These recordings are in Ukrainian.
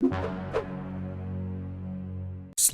you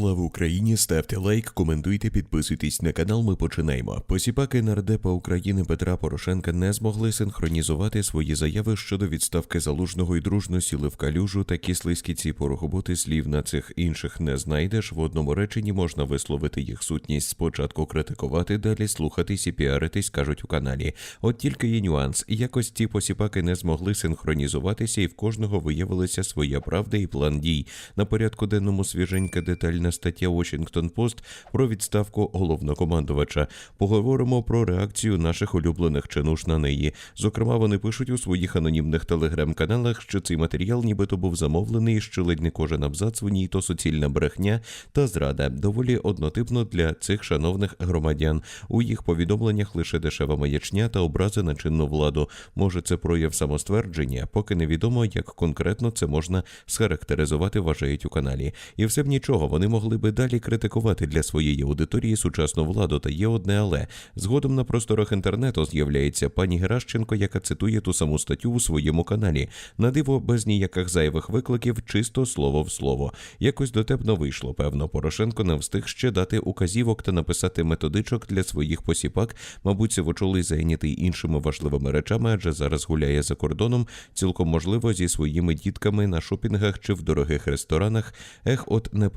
Слава Україні! Ставте лайк, коментуйте, підписуйтесь на канал. Ми починаємо. Посіпаки нардепа України Петра Порошенка не змогли синхронізувати свої заяви щодо відставки залужного і дружно сіли в калюжу. Такі слизькі ці порохоботи слів на цих інших не знайдеш. В одному реченні можна висловити їх сутність. Спочатку критикувати, далі слухатись і піаритись, кажуть у каналі. От тільки є нюанс. Якось ці посіпаки не змогли синхронізуватися, і в кожного виявилася своя правда і план дій. На порядку денному свіженька детальна стаття Washington Post про відставку головнокомандувача. Поговоримо про реакцію наших улюблених чинуш на неї. Зокрема, вони пишуть у своїх анонімних телеграм-каналах, що цей матеріал нібито був замовлений, що ледь не кожен абзац в ній то суцільна брехня та зрада. Доволі однотипно для цих шановних громадян. У їх повідомленнях лише дешева маячня та образи на чинну владу. Може, це прояв самоствердження, поки невідомо, як конкретно це можна схарактеризувати, вважають у каналі. І все б нічого, вони могли би далі критикувати для своєї аудиторії сучасну владу. Та є одне але згодом на просторах інтернету з'являється пані Геращенко, яка цитує ту саму статтю у своєму каналі. На диво без ніяких зайвих викликів, чисто слово в слово. Якось дотепно вийшло. Певно, Порошенко не встиг ще дати указівок та написати методичок для своїх посіпак. Мабуть, сивочолий зайнятий іншими важливими речами, адже зараз гуляє за кордоном, цілком можливо зі своїми дітками на шопінгах чи в дорогих ресторанах. Ех, от не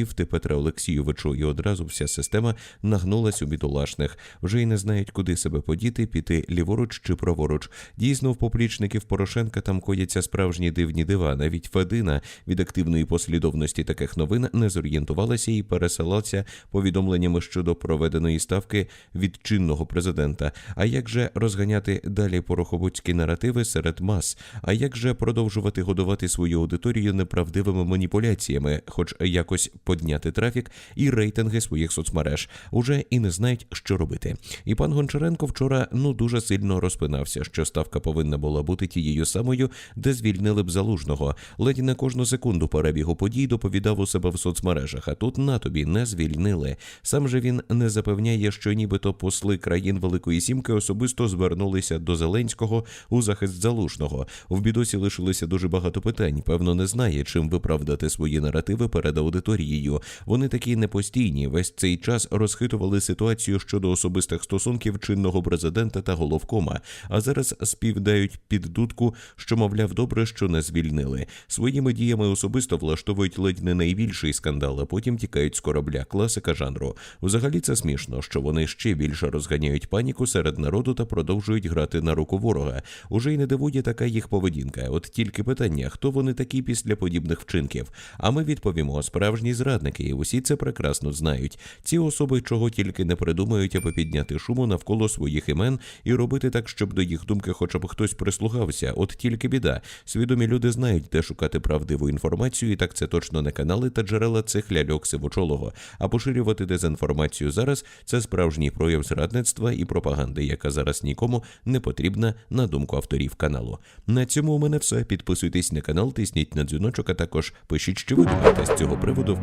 проглядів ти Петра Олексійовичу, і одразу вся система нагнулась у бідолашних. Вже й не знають, куди себе подіти, піти ліворуч чи праворуч. Дійсно, в поплічників Порошенка там кояться справжні дивні дива. Навіть Федина від активної послідовності таких новин не зорієнтувалася і пересилалася повідомленнями щодо проведеної ставки від чинного президента. А як же розганяти далі пороховодські наративи серед мас? А як же продовжувати годувати свою аудиторію неправдивими маніпуляціями, хоч якось подняти трафік і рейтинги своїх соцмереж, уже і не знають, що робити. І пан Гончаренко вчора ну дуже сильно розпинався, що ставка повинна була бути тією самою, де звільнили б залужного. Ледь не кожну секунду перебігу подій доповідав у себе в соцмережах. А тут на тобі не звільнили. Сам же він не запевняє, що нібито посли країн Великої Сімки особисто звернулися до Зеленського у захист залужного. В бідосі лишилося дуже багато питань. Певно, не знає, чим виправдати свої наративи перед аудиторією. Вони такі непостійні. Весь цей час розхитували ситуацію щодо особистих стосунків чинного президента та головкома. А зараз співдають під дудку, що мовляв добре, що не звільнили. Своїми діями особисто влаштовують ледь не найбільший скандал, а потім тікають з корабля. Класика жанру. Взагалі це смішно, що вони ще більше розганяють паніку серед народу та продовжують грати на руку ворога. Уже й не дивує така їх поведінка. От тільки питання, хто вони такі після подібних вчинків. А ми відповімо: справжній справжні зрадники, і усі це прекрасно знають. Ці особи чого тільки не придумають, аби підняти шуму навколо своїх імен і робити так, щоб до їх думки, хоча б хтось прислухався. От тільки біда. Свідомі люди знають, де шукати правдиву інформацію, і так це точно не канали та джерела цих ляльок сивочолого. А поширювати дезінформацію зараз це справжній прояв зрадництва і пропаганди, яка зараз нікому не потрібна на думку авторів каналу. На цьому у мене все. Підписуйтесь на канал, тисніть на дзвіночок, а також пишіть, що ви думаєте з цього приводу в